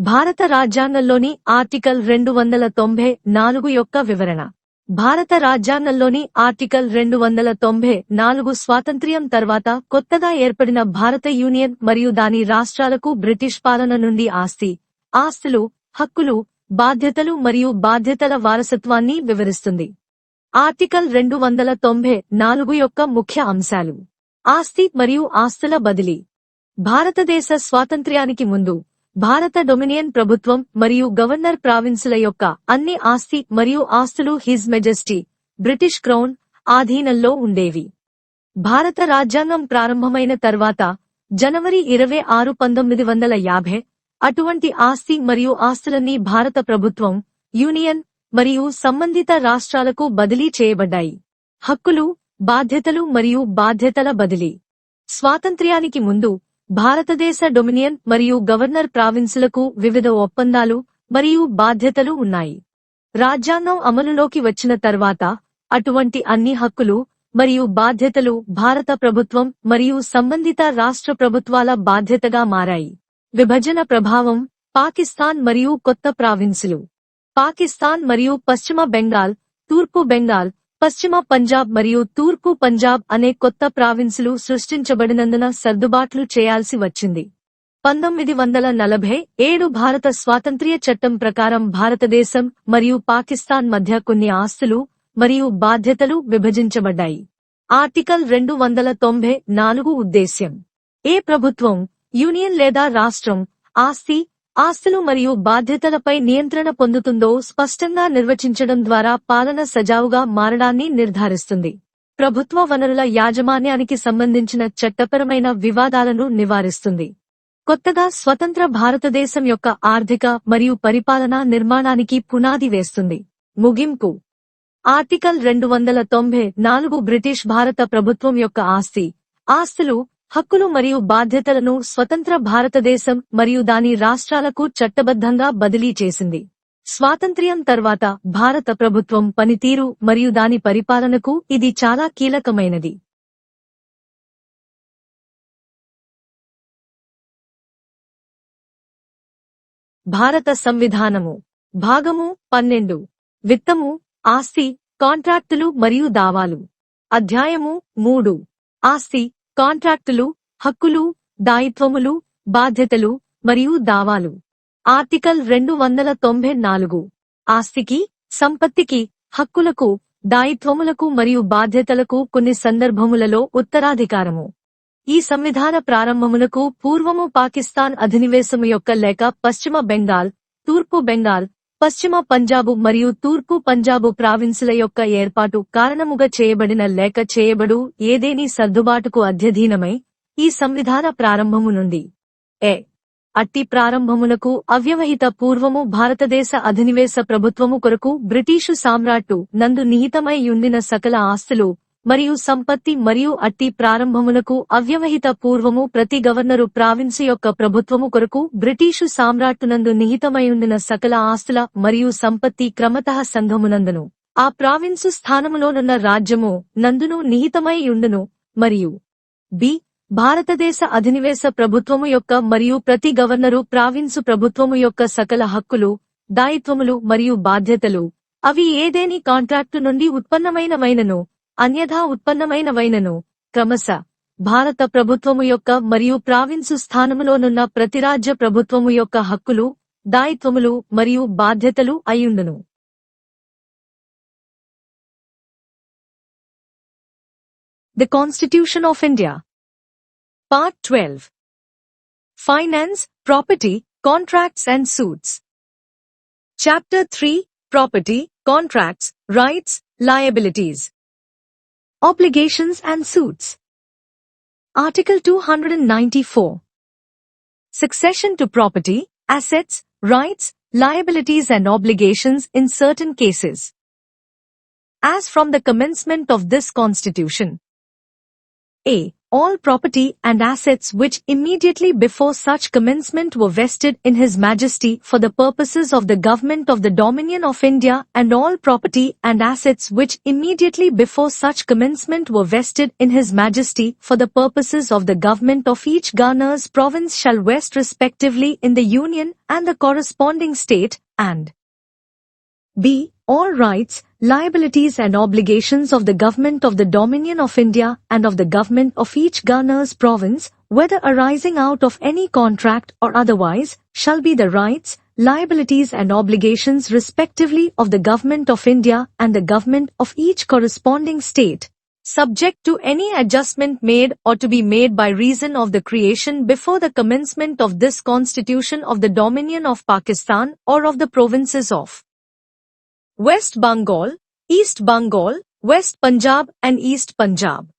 భారత రాజ్యాంగంలోని ఆర్టికల్ రెండు వందల తొంభై నాలుగు యొక్క వివరణ. భారత రాజ్యాంగంలోని ఆర్టికల్ రెండు వందల తొంభై నాలుగు స్వాతంత్ర్యం తర్వాత కొత్తగా ఏర్పడిన భారత యూనియన్ మరియు దాని రాష్ట్రాలకు బ్రిటిష్ పాలన నుండి ఆస్తి ఆస్తులు హక్కులు బాధ్యతలు మరియు బాధ్యతల వారసత్వాన్ని వివరిస్తుంది. ఆర్టికల్ రెండు వందల తొంభై నాలుగు యొక్క ముఖ్య అంశాలు. ఆస్తి మరియు ఆస్తుల బదిలీ. భారతదేశ స్వాతంత్ర్యానికి ముందు భారత డొమినియన్ ప్రభుత్వం మరియు గవర్నర్ ప్రావిన్సుల యొక్క అన్ని ఆస్తి మరియు ఆస్తులు హిజ్ మెజెస్టీ బ్రిటిష్ క్రౌన్ ఆధీనంలో ఉండేవి. భారత రాజ్యాంగం ప్రారంభమైన తర్వాత జనవరి ఇరవై ఆరు పంతొమ్మిది వందల యాభై అటువంటి ఆస్తి మరియు ఆస్తులన్నీ భారత ప్రభుత్వం యూనియన్ మరియు సంబంధిత రాష్ట్రాలకు బదిలీ చేయబడ్డాయి. హక్కులు బాధ్యతలు మరియు బాధ్యతల బదిలీ. స్వాతంత్ర్యానికి ముందు భారతదేశ డొమినియన్ మరియు గవర్నర్ ప్రావిన్సులకు వివిధ ఒప్పందాలు మరియు బాధ్యతలు ఉన్నాయి. రాజ్యాంగం అమలులోకి వచ్చిన తర్వాత అటువంటి అన్ని హక్కులు మరియు బాధ్యతలు భారత ప్రభుత్వం మరియు సంబంధిత రాష్ట్ర ప్రభుత్వాల బాధ్యతగా మారాయి. విభజన ప్రభావం పాకిస్తాన్ మరియు కొత్త ప్రావిన్సులు. పాకిస్తాన్ మరియు పశ్చిమ బెంగాల్ తూర్పు బెంగాల్ పశ్చిమ పంజాబ్ మరియు తూర్పు పంజాబ్ అనే కొత్త ప్రావిన్సులు సృష్టించబడినందున సర్దుబాట్లు చేయాల్సి వచ్చింది. పంతొమ్మిది వందల నలభై ఏడు భారత స్వాతంత్ర్య చట్టం ప్రకారం భారతదేశం మరియు పాకిస్తాన్ మధ్య కొన్ని ఆస్తులు మరియు బాధ్యతలు విభజించబడ్డాయి. ఆర్టికల్ రెండు వందల తొంభై నాలుగు ఉద్దేశ్యం. ఏ ప్రభుత్వం యూనియన్ లేదా రాష్ట్రం ఆస్తి ఆస్తులు మరియు బాధ్యతలపై నియంత్రణ పొందుతుందో స్పష్టంగా నిర్వచించడం ద్వారా పాలన సజావుగా మారడాన్ని నిర్ధారిస్తుంది. ప్రభుత్వ వనరుల యాజమాన్యానికి సంబంధించిన చట్టపరమైన వివాదాలను నివారిస్తుంది. కొత్తగా స్వతంత్ర భారతదేశం యొక్క ఆర్థిక మరియు పరిపాలనా నిర్మాణానికి పునాది వేస్తుంది. ముగింపు. ఆర్టికల్ రెండు వందల తొంభై నాలుగు బ్రిటిష్ భారత ప్రభుత్వం యొక్క ఆస్తి. ఆస్తులు హక్కులు మరియు బాధ్యతలను స్వతంత్ర భారతదేశం మరియు దాని రాష్ట్రాలకు చట్టబద్ధంగా బదిలీ చేసింది. స్వాతంత్ర్యం తర్వాత భారత ప్రభుత్వం పనితీరు మరియు దాని పరిపాలనకు ఇది చాలా కీలకమైనది. భారత సంవిధానము. భాగము పన్నెండు. విత్తము ఆస్తి కాంట్రాక్టులు మరియు దావాలు. అధ్యాయము మూడు. ఆస్తి కాంట్రాక్టులు హక్కులు దాయిత్వములు బాధ్యతలు మరియు దావాలు. ఆర్టికల్ రెండు వందల తొంభై నాలుగు. ఆస్తికి సంపత్తికి హక్కులకు దాయిత్వములకు మరియు బాధ్యతలకు కొన్ని సందర్భములలో ఉత్తరాధికారము. ఈ సంవిధాన ప్రారంభమునకు పూర్వము పాకిస్తాన్ అధినివేశము యొక్క లేక పశ్చిమ బెంగాల్ తూర్పు బెంగాల్ పశ్చిమ పంజాబు మరియు తూర్పు పంజాబు ప్రావిన్సుల యొక్క ఏర్పాటు కారణముగా చేయబడిన లేక చేయబడు ఏదేని సర్దుబాటుకు అధ్యధీనమై ఈ సంవిధాన ప్రారంభము నుండి. ఏ అట్టి ప్రారంభమునకు అవ్యవహిత పూర్వము భారతదేశ అధినివేశ ప్రభుత్వము కొరకు బ్రిటీషు సామ్రాట్టు నందు నిహితమై యుండిన సకల ఆస్తులు మరియు సంపత్తి మరియు అట్టి ప్రారంభమునకు అవ్యవహిత పూర్వము ప్రతి గవర్నరు ప్రావిన్సు యొక్క ప్రభుత్వము కొరకు బ్రిటీషు సామ్రాట్టునందు నిహితమైయుండిన సకల ఆస్తుల మరియు సంపత్తి క్రమతః సంఘమునందును. ఆ ప్రావిన్సు స్థానములోనున్న రాజ్యము నందును నిహితమైయుండును. మరియు బి. భారతదేశ అధినివేశ ప్రభుత్వము యొక్క మరియు ప్రతి గవర్నరు ప్రావిన్సు ప్రభుత్వము యొక్క సకల హక్కులు దాయిత్వములు మరియు బాధ్యతలు అవి ఏదేని కాంట్రాక్టు నుండి ఉత్పన్నమైనమైనను. అన్యథా ఉత్పన్నమైనవైనను. క్రమశ భారత ప్రభుత్వము యొక్క మరియు ప్రావిన్సు స్థానములోనున్న ప్రతి రాజ్య ప్రభుత్వము యొక్క హక్కులు దాయిత్వములు మరియు బాధ్యతలు అయ్యుండును. The constitution of India part twelve finance property contracts and suits chapter three property contracts rights liabilities Obligations and suits. Article 294. Succession to property, assets, rights, liabilities and obligations in certain cases. As from the commencement of this constitution. A. all property and assets which immediately before such commencement were vested in His Majesty for the purposes of the government of the Dominion of India and all property and assets which immediately before such commencement were vested in His Majesty for the purposes of the government of each Governor's province shall vest respectively in the Union and the corresponding state and B. All rights, liabilities and obligations of the government of the Dominion of India and of the government of each Governor's province, whether arising out of any contract or otherwise, shall be the rights, liabilities and obligations respectively of the government of India and the government of each corresponding state, subject to any adjustment made or to be made by reason of the creation before the commencement of this constitution of the Dominion of Pakistan or of the provinces of West Bengal, East Bengal, West Punjab and East Punjab.